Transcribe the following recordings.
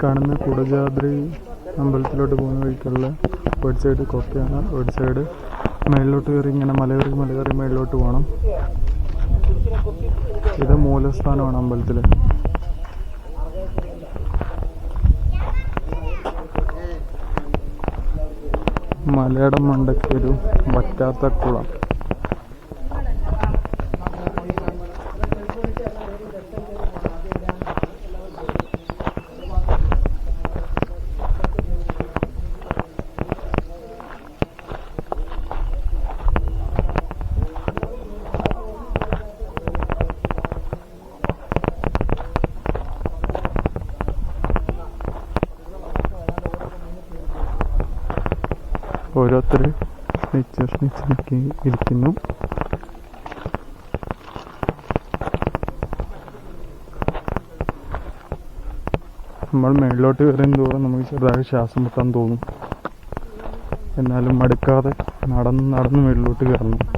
കാണുന്ന കുടജാദ്രി അമ്പലത്തിലോട്ട് പോകുന്ന വഴിക്കുള്ള ഒരു സൈഡ് കൊക്കയാണ് ഒരു സൈഡ് മേളിലോട്ട് കയറി ഇങ്ങനെ മലകയറി മലകയറി മേളിലോട്ട് പോകണം ഇത് മൂലസ്ഥാനമാണ് അമ്പലത്തിൽ മലയുടെ മണ്ടയ്ക്കൊരു വറ്റാത്ത കുളം. ഓരോരുത്തർ സ്നിച്ച് സ്നിച്ച് ഇരിക്കുന്നു. നമ്മൾ മേളിലോട്ട് കയറും തോറും നമുക്ക് ചെറുതായി ശ്വാസം മുട്ടാൻ തോന്നും. എന്നാലും മടുക്കാതെ നടന്ന് നടന്ന് മേളിലോട്ട് കയറണം.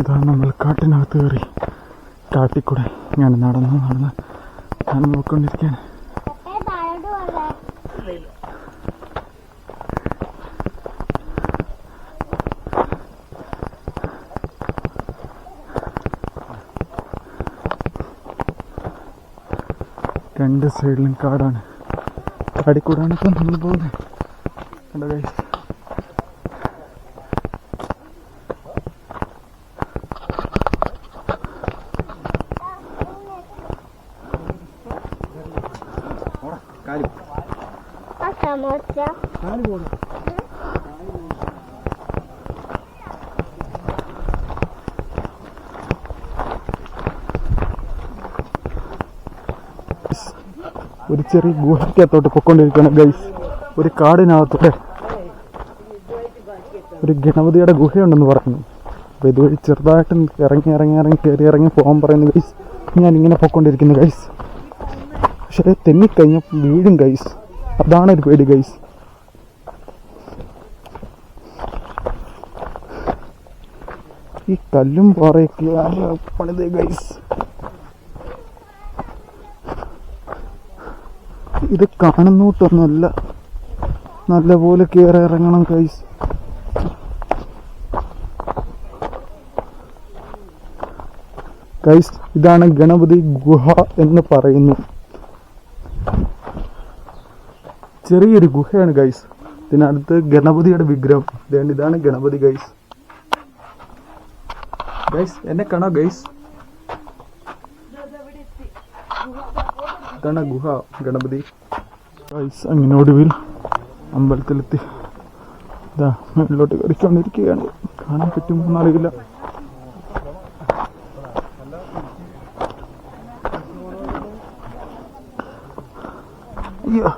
ഇതാണ് നമ്മൾ കാട്ടിനകത്ത് കയറി. കാട്ടിക്കൂടെ ഞാൻ നടന്ന് നടന്ന് ഞാൻ നോക്കൊണ്ടിരിക്കാൻ രണ്ട് സൈഡിലും കാടാണ്. കാടിക്കൂടാണ് ഇപ്പം നമ്മൾ പോകുന്നത്. കണ്ടോ സമോസ ഒരു ചെറിയ ഗുഹയ്ക്കകത്തോട്ട് പൊക്കൊണ്ടിരിക്കുകയാണ് ഗൈസ് ഒരു കാടിനകത്തൂടെ ഒരു ഗണപതിയുടെ ഗുഹയുണ്ടെന്ന് പറയുന്നു. അപ്പോൾ ഇതുവഴി ചെറുതായിട്ട് ഇറങ്ങി ഇറങ്ങി ഇറങ്ങി കയറി ഇറങ്ങി പോകാൻ പറയുന്നു ഗൈസ് ഞാൻ ഇങ്ങനെ പൊക്കൊണ്ടിരിക്കുന്നു ഗൈസ് പക്ഷേ തെന്നിക്കഴിഞ്ഞാൽ വീടും ഗൈസ് അതാണ് ഒരു പേടി ഗൈസ് ഈ കല്ലും പാറയൊക്കെ ആരാ പണിതേ ഗൈസ് ഇത് കാണുന്നോട്ടൊന്നുമല്ല നല്ലപോലെ കയറി ഇറങ്ങണം ഗൈസ് ഗൈസ് ഇതാണ് ഗണപതി ഗുഹ എന്ന് പറയുന്നു. ചെറിയൊരു ഗുഹയാണ് ഗൈസ് ഇതിനടുത്ത് ഗണപതിയുടെ വിഗ്രഹം. ഇതാണ് ഇതാണ് ഗണപതി ഗൈസ് ഗൈസ് എന്നെ കാണാം ഗൈസ് ഇതാണ് ഗുഹ ഗണപതി. ഗൈസ് അങ്ങനെ ഒടുവിൽ അമ്പലത്തിലെത്തി. ഇതാ മേളിലോട്ട് കയറിക്കൊണ്ടിരിക്കുകയാണ്. കാണാൻ പറ്റുമോ എന്നറിയില്ല അയ്യോ.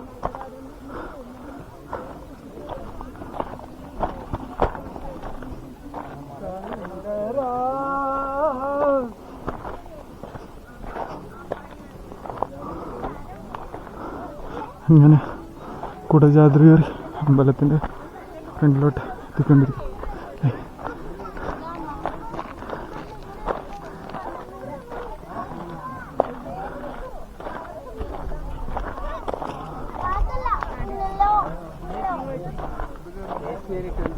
ഇങ്ങനെ കുടജാദ്രി കയറി അമ്പലത്തിന്റെ ഫ്രണ്ടിലോട്ട് എത്തിക്കൊണ്ടിരിക്കും ശരിക്കും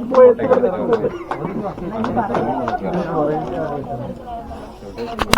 ഇപ്പോ